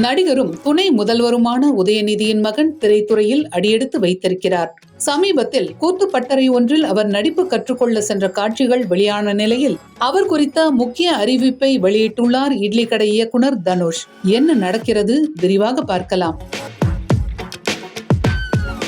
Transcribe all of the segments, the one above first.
நடிகரும் துணை முதல்வருமான உதயநிதியின் மகன் திரைத்துறையில் அடியெடுத்து வைத்திருக்கிறார். சமீபத்தில் கூத்துப்பட்டறை ஒன்றில் அவர் நடிப்பு கற்றுக்கொள்ள சென்ற காட்சிகள் வெளியான நிலையில் அவர் குறித்த முக்கிய அறிவிப்பை வெளியிட்டுள்ளார் இட்லி கடை இயக்குனர் தனுஷ். என்ன நடக்கிறது? விரிவாக பார்க்கலாம்.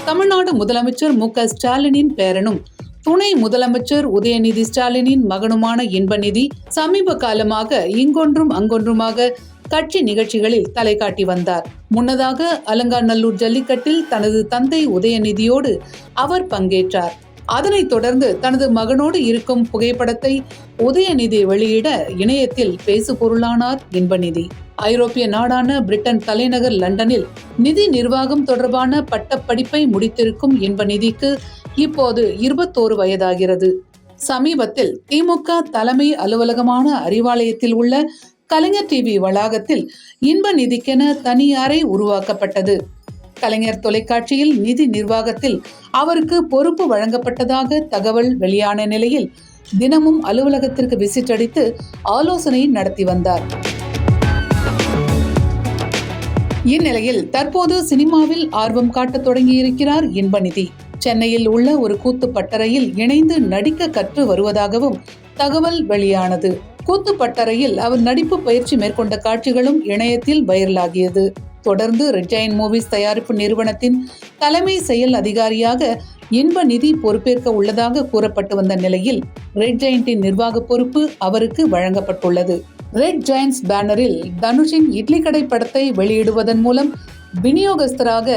தமிழ்நாடு முதலமைச்சர் மு க ஸ்டாலினின் பேரனும் துணை முதலமைச்சர் உதயநிதி ஸ்டாலினின் மகனுமான இன்பநிதி சமீப காலமாக இங்கொன்றும் அங்கொன்றுமாக கட்சி நிகழ்ச்சிகளில் தலை காட்டி வந்தார். முன்னதாக அலங்காநல்லூர் ஜல்லிக்கட்டில் தனது தந்தை உதயநிதியோடு அவர் பங்கேற்றார். அதனைத் தொடர்ந்து தனது மகனோடு இருக்கும் புகைப்படத்தை உதயநிதி வெளியிட இணையத்தில் பேசு பொருளானார் இன்பநிதி. ஐரோப்பிய நாடான பிரிட்டன் தலைநகர் லண்டனில் நிதி நிர்வாகம் தொடர்பான பட்டப்படிப்பை முடித்திருக்கும் இன்பநிதிக்கு இப்போது இருபத்தோரு வயதாகிறது. சமீபத்தில் திமுக தலைமை அலுவலகமான அறிவாலயத்தில் உள்ள கலைஞர் டிவி வளாகத்தில் இன்ப நிதிக்கென தனி அறை உருவாக்கப்பட்டது. கலைஞர் தொலைக்காட்சியில் நிதி நிர்வாகத்தில் அவருக்கு பொறுப்பு வழங்கப்பட்டதாக தகவல் வெளியான நிலையில் தினமும் அலுவலகத்திற்கு விசிட் அடித்து ஆலோசனை நடத்தி வந்தார். இந்நிலையில் தற்போது சினிமாவில் ஆர்வம் காட்டத் தொடங்கியிருக்கிறார் இன்பநிதி. சென்னையில் உள்ள ஒரு கூத்து பட்டறையில் இணைந்து நடிக்க கற்று வருவதாகவும் தகவல் வெளியானது. கூத்து பட்டறையில் அவர் நடிப்பு பயிற்சி மேற்கொண்ட காட்சிகளும் இணையத்தில் வைரலாகியது. தொடர்ந்து ரெட்ஜயன் மூவிஸ் தயாரிப்பு நிறுவனத்தின் தலைமை செயல் அதிகாரியாக இன்ப நிதி பொறுப்பேற்க உள்ளதாக கூறப்பட்டு வந்த நிலையில் ரெட் ஜெயண்டின் நிர்வாக பொறுப்பு அவருக்கு வழங்கப்பட்டுள்ளது. ரெட் ஜெயின்ஸ் பேனரில் தனுஷின் இட்லி கடை படத்தை வெளியிடுவதன் மூலம் விநியோகஸ்தராக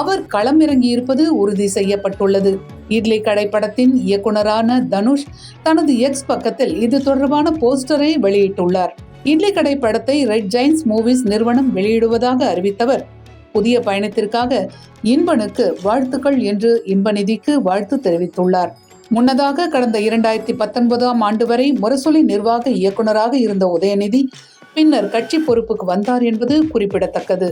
அவர் களமிறங்கியிருப்பது உறுதி செய்யப்பட்டுள்ளது. இட்லி கடை படத்தின் இயக்குனரான தனுஷ் தனது எக்ஸ் பக்கத்தில் இது தொடர்பான போஸ்டரை வெளியிட்டுள்ளார். இட்லி கடை படத்தை ரெட் ஜெயின்ஸ் மூவிஸ் நிறுவனம் வெளியிடுவதாக அறிவித்தவர். புதிய பயணத்திற்காக இன்பனுக்கு வாழ்த்துக்கள் என்று இன்பநிதிக்கு வாழ்த்து தெரிவித்துள்ளார். முன்னதாக கடந்த இரண்டாயிரத்தி பத்தொன்பதாம் ஆண்டு வரை முரசொலி நிர்வாக இயக்குனராக இருந்த உதயநிதி பின்னர் கட்சி பொறுப்புக்கு வந்தார் என்பது குறிப்பிடத்தக்கது.